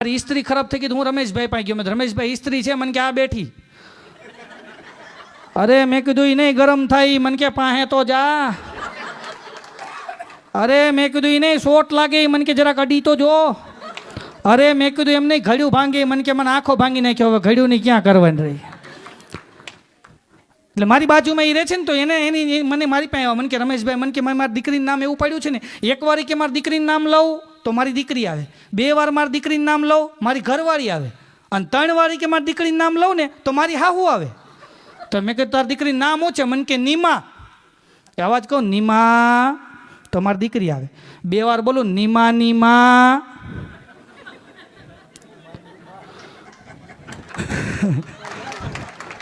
મારી ઇસ્ત્રી ખરાબ થઈ ગઈ તો હું રમેશભાઈ પાસે ગયો મેં કીધું, રમેશભાઈ ઇસ્ત્રી છે મને કે આ બેઠી અરે મેં કીધું એ નહીં ગરમ થાય મને કે પાસે તો જા અરે મેં કીધું એ નહીં શોટ લાગે ઈ મને કે જરાક અડી તો જો અરે મેં કીધું એમ નહીં ઘડ્યું ભાંગે મને કે મને આંખો ભાંગી નાખ્યો હવે ઘડ્યું ની ક્યાં કરવાની રહી એટલે મારી બાજુમાં એ રહે છે ને તો એને એની મને મારી પાસે મને કે રમેશભાઈ, મને કે મારી દીકરીનું નામ એવું પાડ્યું છે ને, એક વાર કે મારી દીકરીનું નામ લઉં તો મારી દીકરી આવે. બે વાર મારી દીકરીનું નામ લઉં, મારી ઘરવાળી આવે. અને ત્રણ વાર કે મારી દીકરીનું નામ લઉં ને તો મારી હાહુ આવે. તો મેં કહ્યું તારી દીકરીનું નામ શું છે? મને કે, નીમા. એ અવાજ કહું, નીમા. તો મારી દીકરી આવે. બે વાર બોલું, નીમા નીમા.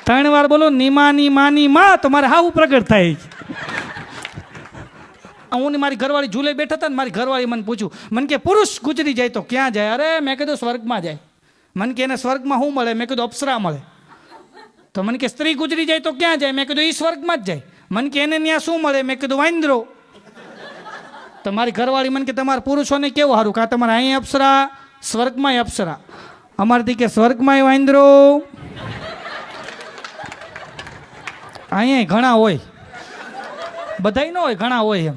ત્રણ વાર બોલો નિમાની માની માં તો મારે હાવું પ્રગટ થાય છે. હું ને મારી ઘરવાળી ઝૂલે બેઠા હતા ને મારી ઘરવાળી મને પૂછ્યું, મને કે પુરુષ ગુજરી જાય તો ક્યાં જાય? અરે, મેં કીધું સ્વર્ગમાં જાય. મને કે એને સ્વર્ગમાં શું મળે? મેં કીધું અપ્સરા મળે. તો મને કે સ્ત્રી ગુજરી જાય તો ક્યાં જાય? મેં કીધું એ સ્વર્ગમાં જ જાય. મને કે એને ત્યાં શું મળે? મેં કીધું, વાંદરો. તો મારી ઘરવાળી મને કે, તમારા પુરુષોને કેવું સારું કાં તમારે અહીં અપ્સરા સ્વર્ગમાંય અપ્સરા. અમારથી કે સ્વર્ગમાંય વાંદરો. અહીંયા ઘણા હોય. બધાય ન હોય, ઘણા હોય એમ.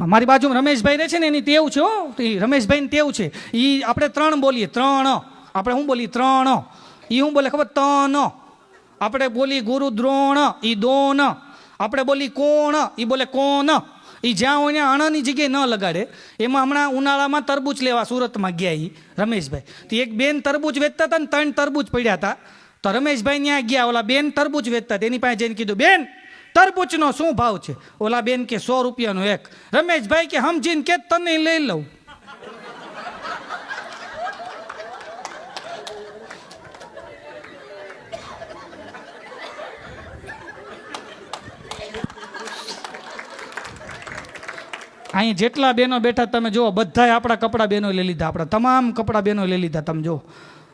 મારી બાજુમાં રમેશભાઈ રહે છે ને, એની ટેવ છે હો. તો ઈ રમેશભાઈની ટેવ છે. એ આપણે ત્રણ બોલીએ, ત્રણ. આપણે શું બોલીએ? ત્રણ. એ શું બોલે ખબર? તન આપણે બોલી ગુરુ દ્રોણ એ દોન. આપણે બોલી કોણ એ બોલે કોણ એ જ્યાં હોય અણની જગ્યાએ ન લગાડે. એમાં હમણાં ઉનાળામાં તરબૂચ લેવા સુરતમાં ગયા એ રમેશભાઈ. તો એક બેન તરબૂચ વેચતા હતા ને ત્રણ તરબૂચ પડ્યા હતા. તો રમેશભાઈ ત્યાં ગયા, ઓલા બેન તરબૂચ વેચતા, તેની પાસે જઈને કીધું, બેન, તરબૂચનો શું ભાવ છે? ઓલા બેન કે, સો રૂપિયાનો એક. રમેશભાઈ કે, સમજીને કે તને લઈ લઉં. અહીં જેટલા બેનો બેઠા, તમે જુઓ, બધાએ આપણા કપડાં બેનો લઈ લીધા, આપણા તમામ કપડાં બેનો લઈ લીધા, તમે જુઓ.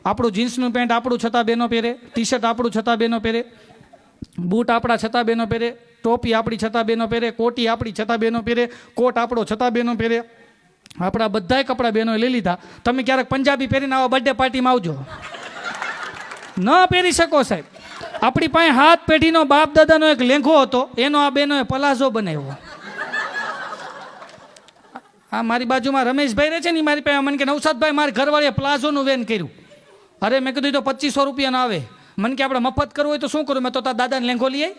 આપણું જીન્સનું પેન્ટ આપણું છતાં બેનો પહેરે ટી શર્ટ આપણું છતાં બેનો પહેરે, બૂટ આપણા છતાં બેનો પહેરે, ટોપી આપણી છતાં બેનો પહેરે, કોટી આપણી છતાં બેનો પહેરે, કોટ આપણો છતાં બેનો પહેરે. આપણા બધાય કપડાં બેનો લઈ લીધા. તમે ક્યારેક પંજાબી પહેરીને આવો બર્થડે પાર્ટીમાં આવજો. ન પહેરી શકો સાહેબ. આપણી પાસે હાથ પેઢીનો બાપ દાદાનો એક લેંઘો હતો, એનો આ બેનોએ પલાઝો બનાવ્યો. આ મારી બાજુમાં રમેશભાઈ રહે છે ને મારી પાસે, મને કે નવસાદભાઈ મારી ઘરવાળીએ પ્લાઝોનું વેન કર્યું. અરે મેં કીધું તો પચીસો રૂપિયાનો આવે. મને કે આપણે મફત કરવું હોય તો શું કરું? મેં તો તારા દાદાને લેંઘો લઈએ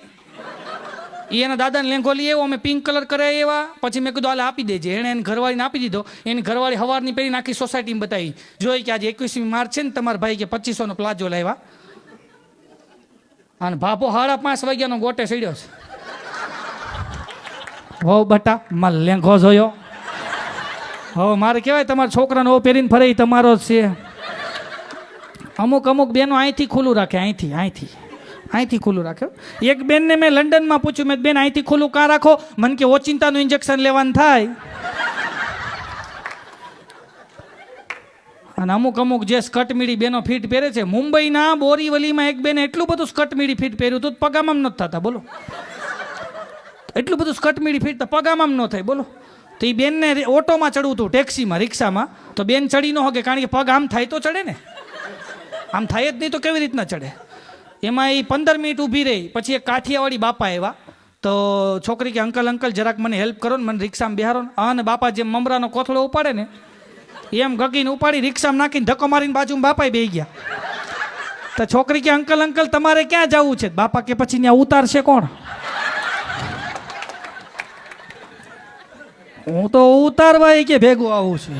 એ એના દાદાને લેંઘો લઈ આવ્યો, અમે પિંક કલર કરાવી એવા પછી મેં કીધું, હાલ આપી દેજે. એણે એને ઘરવાળીને આપી દીધો. એની ઘરવાળી હવારની પહેરીને આખી સોસાયટીમાં બતાવી. જોઈ કે આજે એકવીસમી માર્ચ છે ને, તમારા ભાઈ કે પચીસોનો પ્લાઝો લાવ્યા. અને ભાભો સાડા પાંચ વાગ્યાનો ગોટે સડ્યો છે. હો બટા માલ લેંઘો જોયો. હવે મારે કહેવાય, તમારા છોકરાને પહેરીને ફરે તમારો જ છે. અમુક અમુક બેનો અહીંથી ખુલ્લું રાખે, અહીંથી અહીંથી. અહીંથી ખુલ્લું રાખે. એક બેનને મેં લંડનમાં પૂછ્યું, મેં બેન, અહીંથી ખુલ્લું કાં રાખો? મને કે, ઓચિંતાનું ઇન્જેક્શન લેવાનું થાય. અને અમુક અમુક જે સ્કટમીડી બેનો ફીટ પહેરે છે, મુંબઈના બોરીવલીમાં એક બેને એટલું બધું સ્કટમીડી ફીટ પહેર્યું હતું, પગામાં નથી થતા, બોલો. એટલું બધું સ્કટમીડી ફીટ તો પગામાં ન થાય, બોલો. તો એ બેનને ઓટોમાં ચડવું હતું, ટેક્સીમાં, રિક્ષામાં. તો બેન ચડી ન હોકે કારણ કે પગ આમ થાય તો ચડે ને. આમ થાય જ નહીં તો કેવી રીતના ચડે? એમાં એ પંદર મિનિટ ઊભી રહી, પછી એક કાઠિયાવાડી બાપા આવ્યા. તો છોકરી કે, અંકલ અંકલ, જરાક મને હેલ્પ કરો ને, મને રિક્ષામાં બેહારો અને બાપા જેમ મમરાનો કોથળો ઉપાડે ને, એમ ગગીને ઉપાડી રિક્ષામાં નાખીને ધક્કો મારીને બાજુમાં બાપાએ બે ગયા. તો છોકરી કે, અંકલ અંકલ, તમારે ક્યાં જવું છે? બાપા કે, પછી ત્યાં ઉતારશે કોણ? હું તો ઉતારવા કે ભેગું આવું છું.